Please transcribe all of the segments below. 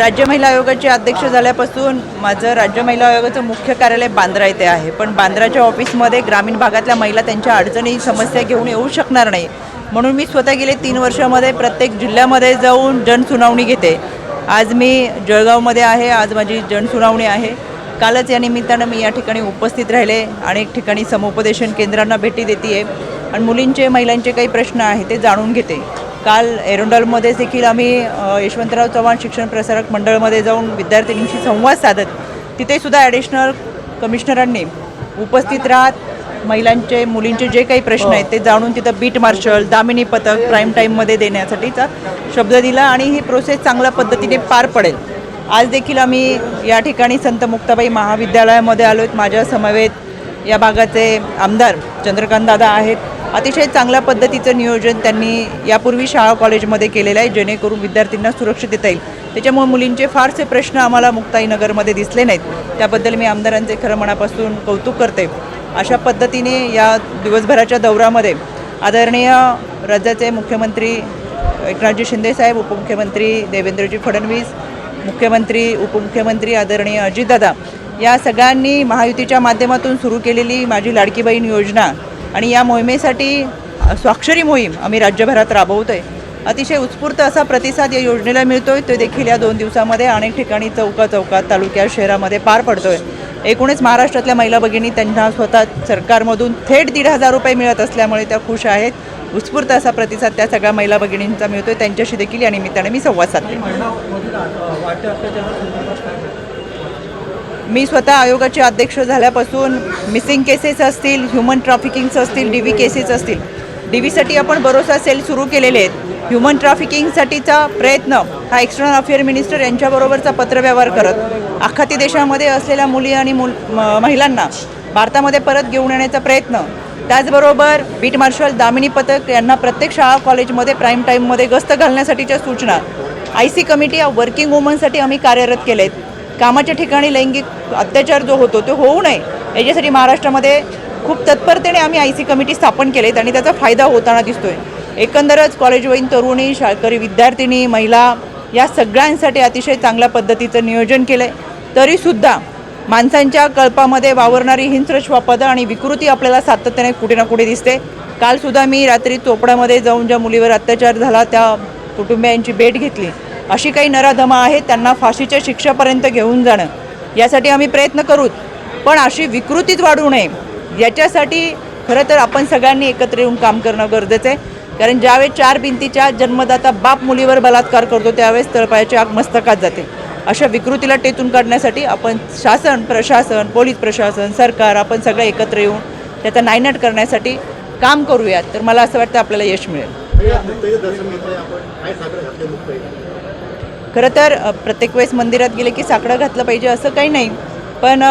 राज्य महिला आयोगाचे अध्यक्ष झाल्यापासून माझं राज्य महिला आयोगाचं मुख्य कार्यालय बांद्रा येथे आहे. पण बांद्राच्या ऑफिसमध्ये ग्रामीण भागातल्या महिला त्यांच्या अडचणी समस्या घेऊन येऊ शकणार नाही. म्हणून मी स्वतः गेले तीन वर्षामध्ये प्रत्येक जिल्ह्यामध्ये जाऊन जनसुनावणी घेते. आज मी जळगावमध्ये आहे आज माझी जनसुनावणी आहे. कालच या निमित्तानं मी या ठिकाणी उपस्थित राहिले अनेक ठिकाणी समुपदेशन केंद्रांना भेटी देते आहे आणि मुलींचे महिलांचे काही प्रश्न आहे ते जाणून घेते. काल एरोंडलमध्ये देखील आम्ही यशवंतराव चव्हाण शिक्षण प्रसारक मंडळमध्ये जाऊन विद्यार्थिनींशी संवाद साधत तिथे सुद्धा ॲडिशनल कमिशनरांनी उपस्थित राहत महिलांचे मुलींचे जे काही प्रश्न आहेत ते जाणून तिथं बीट मार्शल दामिनी पथक प्राईम टाईममध्ये देण्यासाठीचा शब्द दिला आणि ही प्रोसेस चांगल्या पद्धतीने पार पडेल. आज देखील आम्ही या ठिकाणी संत मुक्ताबाई महाविद्यालयामध्ये आलो आहेत माझ्या समवेत या भागाचे आमदार चंद्रकांत दादा आहेत. अतिशय चांगल्या पद्धतीचं नियोजन त्यांनी यापूर्वी शाळा कॉलेजमध्ये केलेलं आहे जेणेकरून विद्यार्थ्यांना सुरक्षित देता येईल. त्याच्यामुळे मुलींचे फारसे प्रश्न आम्हाला मुक्ताईनगरमध्ये दिसले नाहीत. त्याबद्दल मी आमदारांचे खरं मनापासून कौतुक करते. अशा पद्धतीने या दिवसभराच्या दौऱ्यामध्ये आदरणीय राज्याचे मुख्यमंत्री एकनाथजी शिंदेसाहेब उपमुख्यमंत्री देवेंद्रजी फडणवीस मुख्यमंत्री उपमुख्यमंत्री आदरणीय अजितदादा या सगळ्यांनी महायुतीच्या माध्यमातून सुरू केलेली माझी लाडकी बहीण योजना आणि या मोहिमेसाठी स्वाक्षरी मोहीम आम्ही राज्यभरात राबवतो आहे अतिशय उत्स्फूर्त असा प्रतिसाद या योजनेला मिळतो आहे तो देखील या दोन दिवसामध्ये अनेक ठिकाणी चौका चौकात तालुक्यात शहरामध्ये पार पडतो आहे एकूणच महाराष्ट्रातल्या महिला भगिनी त्यांना स्वतः सरकारमधून थेट दीड हजार रुपये मिळत असल्यामुळे त्या खुश आहेत. उत्स्फूर्त असा प्रतिसाद त्या सगळ्या महिला भगिनींचा मिळतो आहे त्यांच्याशी देखील या निमित्ताने मी संवाद साधते मी स्वतः आयोगाचे अध्यक्ष झाल्यापासून मिसिंग केसेस असतील ह्युमन ट्रॅफिकिंग्स असतील डी व्ही केसेस असतील. डी व्हीसाठी आपण भरोसा सेल सुरू केलेले आहेत. ह्युमन ट्रॅफिकिंगसाठीचा प्रयत्न हा एक्सटर्नल अफेअर मिनिस्टर यांच्याबरोबरचा पत्रव्यवहार करत आखाती देशामध्ये असलेल्या मुली आणि मुल महिलांना भारतामध्ये परत घेऊन येण्याचा प्रयत्न. त्याचबरोबर बीट मार्शल दामिनी पथक यांना प्रत्येक शाळा कॉलेजमध्ये प्राईम टाईममध्ये गस्त घालण्यासाठीच्या सूचना. आय सी कमिटी या वर्किंग वुमनसाठी आम्ही कार्यरत केले आहेत कामाच्या ठिकाणी लैंगिक अत्याचार जो होतो तो होऊ नये. याच्यासाठी महाराष्ट्रामध्ये खूप तत्परतेने आम्ही आय सी कमिटी स्थापन केलेत आणि त्याचा फायदा होताना दिसतोय. एकंदरच कॉलेजवयीन तरुणी शाळकरी विद्यार्थिनी महिला या सगळ्यांसाठी अतिशय चांगल्या पद्धतीचं नियोजन केलं आहे तरीसुद्धा माणसांच्या कल्पामध्ये वावरणारी हिंस्र श्वापदं आणि विकृती आपल्याला सातत्याने कुठे ना कुठे दिसते. कालसुद्धा मी रात्री चोपड्यामध्ये जाऊन ज्या मुलीवर अत्याचार झाला त्या कुटुंबियांची भेट घेतली. अशी काही नराधमा आहेत त्यांना फाशीच्या शिक्षापर्यंत घेऊन जाणं. यासाठी आम्ही प्रयत्न करूच पण अशी विकृतीच वाढू नये. याच्यासाठी खरं तर आपण सगळ्यांनी एकत्र येऊन काम करणं गरजेचं आहे. कारण ज्यावेळेस चार भिंतीच्या जन्मदाता बाप मुलीवर बलात्कार करतो त्यावेळेस तळपायाची आग मस्तकात जाते. अशा विकृतीला टेतून काढण्यासाठी आपण शासन प्रशासन पोलीस प्रशासन सरकार आपण सगळं एकत्र येऊन त्याचा नायनाट करण्यासाठी काम करूयात. तर मला असं वाटतं आपल्याला यश मिळेल. खरं तर प्रत्येक वेळेस मंदिरात गेले की साकडं घातलं पाहिजे असं काही नाही. पण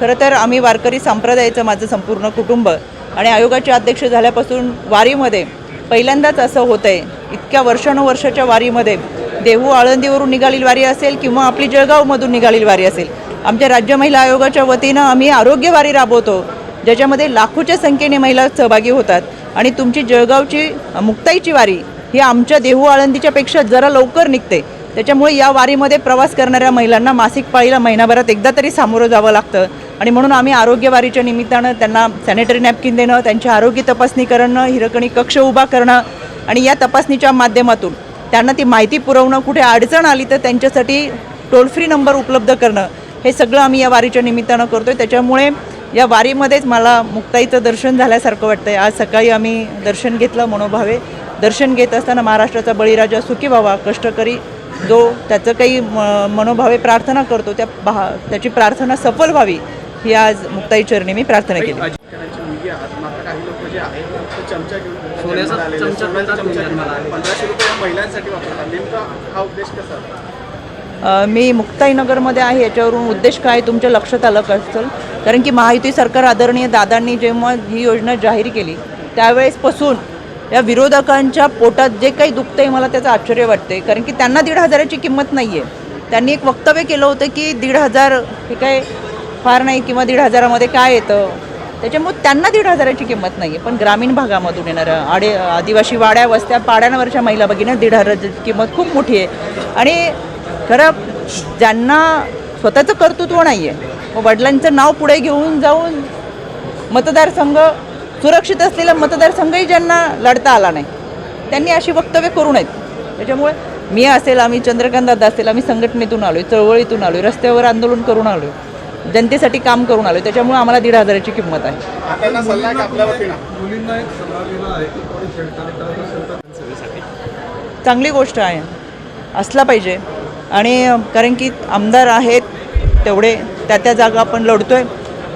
खरं तर आम्ही वारकरी संप्रदायाचं माझं संपूर्ण कुटुंब आणि आयोगाचे अध्यक्ष झाल्यापासून वारीमध्ये पहिल्यांदाच असं होतं आहे इतक्या वर्षानुवर्षाच्या वारीमध्ये देहू आळंदीवरून निघालेली वारी असेल किंवा आपली जळगावमधून निघालेली वारी असेल आमच्या राज्य महिला आयोगाच्या वतीनं आम्ही आरोग्य वारी राबवतो ज्याच्यामध्ये लाखोच्या संख्येने महिला सहभागी होतात. आणि तुमची जळगावची मुक्ताईची वारी ही आमच्या देहू आळंदीच्यापेक्षा जरा लवकर निघते. त्याच्यामुळे या वारीमध्ये प्रवास करणाऱ्या महिलांना मासिक पाळीला महिनाभरात एकदा तरी सामोरं जावं लागतं. आणि म्हणून आम्ही आरोग्य वारीच्या निमित्तानं त्यांना सॅनिटरी नॅपकिन देणं त्यांची आरोग्य तपासणी करणं हिरकणी कक्ष उभा करणं आणि या तपासणीच्या माध्यमातून त्यांना ती माहिती पुरवणं कुठे अडचण आली तर त्यांच्यासाठी टोल फ्री नंबर उपलब्ध करणं हे सगळं आम्ही या वारीच्या निमित्तानं करतो आहे त्याच्यामुळे या वारीमध्येच मला मुक्ताईचं दर्शन झाल्यासारखं वाटतं आहे आज सकाळी आम्ही दर्शन घेतलं मनोभावे. दर्शन घेत असताना महाराष्ट्राचा बळीराजा सुखी व्हावा कष्टकरी जो त्याचं काही म मनोभावे प्रार्थना करतो त्या भा त्याची प्रार्थना सफल व्हावी ही आज मुक्ताई चरणी मी प्रार्थना केली. हा मी मुक्ताईनगरमध्ये आहे याच्यावरून उद्देश काय तुमच्या लक्षात आलं का असेल? कारण की महायुती सरकार आदरणीय दादांनी जेव्हा ही योजना जाहीर केली त्यावेळेसपासून या विरोधकांच्या पोटात जे काही दुखतं आहे मला त्याचं आश्चर्य वाटते कारण की त्यांना दीड हजाराची किंमत नाही आहे त्यांनी एक वक्तव्य केलं होतं की दीड हजार हे काय फार नाही किंवा दीड हजारामध्ये काय येतं. त्याच्यामुळे त्यांना दीड हजाराची किंमत नाही आहे पण ग्रामीण भागामधून येणाऱ्या आडे आदिवासी वाड्या वस्त्या पाड्यांवरच्या महिला भगिनी दीड हजाराची किंमत खूप मोठी आहे. आणि खरं ज्यांना स्वतःचं कर्तृत्व नाही आहे व वडिलांचं नाव पुढे घेऊन जाऊन मतदारसंघ सुरक्षित असलेला मतदारसंघही ज्यांना लढता आला नाही त्यांनी अशी वक्तव्य करू नयेत. त्याच्यामुळे मी असेल आम्ही चंद्रकांत दादा असेल आम्ही संघटनेतून आलो आहे चळवळीतून आलो आहे रस्त्यावर आंदोलन करून आलो आहे जनतेसाठी काम करून आलो आहे त्याच्यामुळे आम्हाला दीड हजाराची किंमत आहे. आहे आहे चांगली गोष्ट आहे. असला पाहिजे. आणि कारण की आमदार आहेत तेवढे त्या त्या जागा आपण लढतोय.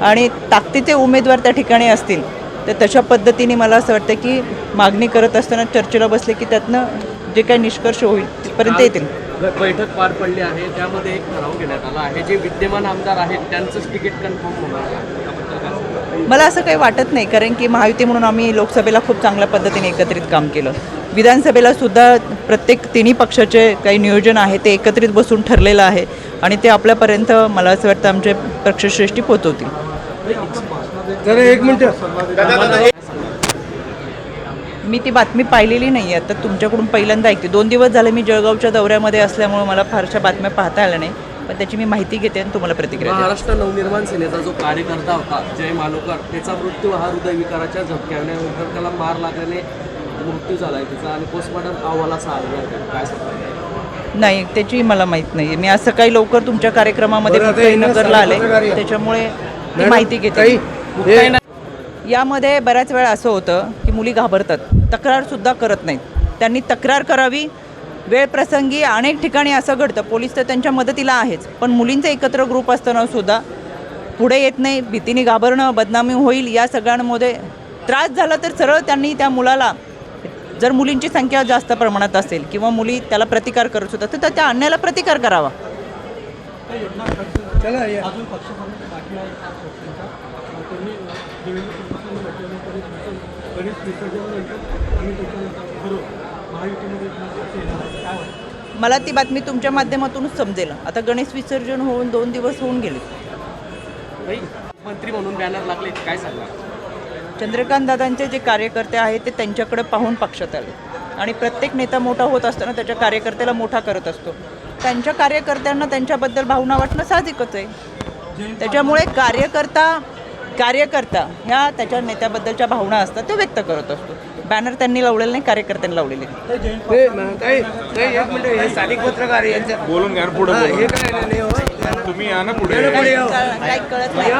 आणि ताकदीचे उमेदवार त्या ठिकाणी असतील. तर तशा पद्धतीने मला असं वाटतं की मागणी करत असताना चर्चेला बसले की त्यातनं जे काही निष्कर्ष होईल तिथपर्यंत येतील. बैठक पार पडली आहे त्यामध्ये एक ठराव घेण्यात आला आहे. जे विद्यमान आमदार आहेत त्यांचंच तिकीट कन्फर्म होणार? मला असं काही वाटत नाही कारण की महायुती म्हणून आम्ही लोकसभेला खूप चांगल्या पद्धतीने एकत्रित काम केलं. विधानसभेला सुद्धा प्रत्येक तिन्ही पक्षाचे काही नियोजन आहे ते एकत्रित बसून ठरलेलं आहे. आणि ते आपल्यापर्यंत मला असं वाटतं आमचे पक्षश्रेष्ठी पोचवतील मी ती बातमी पाहिलेली नाही आहे तर तुमच्याकडून पहिल्यांदा ऐकते. दोन दिवस झाले मी जळगावच्या दौऱ्यामध्ये असल्यामुळे मला फारशा बातम्या पाहता आल्या नाही. पण त्याची मी माहिती घेते आणि तुम्हाला प्रतिक्रिया. महाराष्ट्र नवनिर्माण सेनेचा जो कार्यकर्ता होता जय मालोकर त्याचा मृत्यू हा हृदयविकाराच्या झटक्यानंतर त्याला मार लागल्याने मृत्यू झाला आहे त्याचा आणि पोस्टमॉर्टम अहवाल असा आलेला आहे. काय सांगता? नाही त्याची मला माहीत नाही मी आज सकाळी लवकर तुमच्या कार्यक्रमामध्ये नगरला आले. त्याच्यामुळे ती माहिती घेते. यामध्ये बऱ्याच वेळा असं होतं की मुली घाबरतात. तक्रारसुद्धा करत नाहीत. त्यांनी तक्रार करावी. वेळ प्रसंगी अनेक ठिकाणी असं घडतं. पोलीस तर त्यांच्या मदतीला आहेच. पण मुलींचे एकत्र ग्रुप असताना सुद्धा पुढे येत नाही भीतीने घाबरणं बदनामी होईल या सगळ्यांमध्ये त्रास झाला तर सरळ त्यांनी त्या मुलाला जर मुलींची संख्या जास्त प्रमाणात असेल किंवा मुली त्याला प्रतिकार करत होतात तर त्या अन्यायाला प्रतिकार करावा अजून पक्ष बाकी आहे पाच पक्षांचा त्यांनी देवेंद्र फडणवीसांनी म्हटल्यानंतर गणेश विसर्जनानंतर आम्ही त्याच्यानंतर ठरवू महायुतीमध्ये पक्ष येणार आहे. काय वाटतं? मला ती बातमी तुमच्या माध्यमातूनच समजेल. आता गणेश विसर्जन होऊन दोन दिवस होऊन गेले. मंत्री म्हणून बॅनर लागले काय सांगणार चंद्रकांत दादांचे जे कार्यकर्ते आहेत ते त्यांच्याकडे पाहून पक्षात आले. आणि प्रत्येक नेता मोठा होत असताना त्याच्या कार्यकर्त्याला मोठा करत असतो. त्यांच्या कार्यकर्त्यांना त्यांच्याबद्दल भावना वाटणं साहजिकच आहे. त्याच्यामुळे कार्यकर्ता कार्यकर्ता ह्या त्याच्या नेत्याबद्दलच्या भावना असतात ते व्यक्त करत असतो. बॅनर त्यांनी लावलेले नाही कार्यकर्त्यांनी लावलेले आहेत. बोलून घ्या ना पुढे बोलून. तुम्ही या ना पुढे. काही कळत नाही.